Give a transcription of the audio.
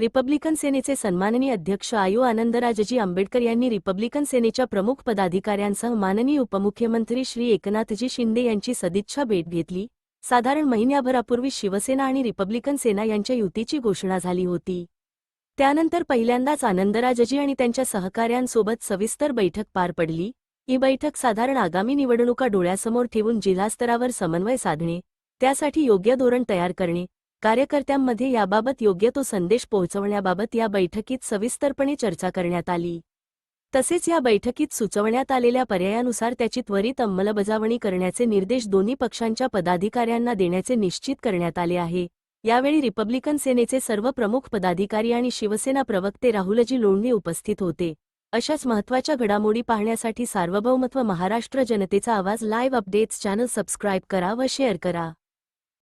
Republican सेनेचे सन्माननीय अध्यक्ष आयु आनंदराजजी आंबेडकर यांनी रिपब्लिकन सेनेच्या प्रमुख पदाधिकाऱ्यांसह माननीय उपमुख्यमंत्री श्री एकनाथजी शिंदे यांची सदिच्छा भेट घेतली. साधारण महिन्याभरापूर्वी शिवसेना आणि रिपब्लिकन सेना यांच्या युतीची घोषणा झाली होती. त्यानंतर पहिल्यांदाच आनंदराजजी आणि त्यांच्या सहकाऱ्यांसोबत सविस्तर बैठक पार पडली. ही बैठक साधारण आगामी निवडणुका डोळ्यासमोर ठेवून जिल्हास्तरावर समन्वय साधणे त्यासाठी योग्य धोरण तयार करणे कार्यकर्त्यांमध्ये याबाबत योग्य तो संदेश पोहोचवण्याबाबत या बैठकीत सविस्तरपणे चर्चा करण्यात आली. तसेच या बैठकीत सुचवण्यात आलेल्या पर्यायानुसार त्याची त्वरित अंमलबजावणी करण्याचे निर्देश दोन्ही पक्षांच्या पदाधिकाऱ्यांना देण्याचे निश्चित करण्यात आले आहे. यावेळी रिपब्लिकन सेनेचे सर्व प्रमुख पदाधिकारी आणि शिवसेना प्रवक्ते राहुलजी लोणवे उपस्थित होते. अशाच महत्त्वाच्या घडामोडी पाहण्यासाठी सार्वभौमत्व महाराष्ट्र जनतेचा आवाज लाईव्ह अपडेट्स चॅनल सबस्क्राईब करा व शेअर करा.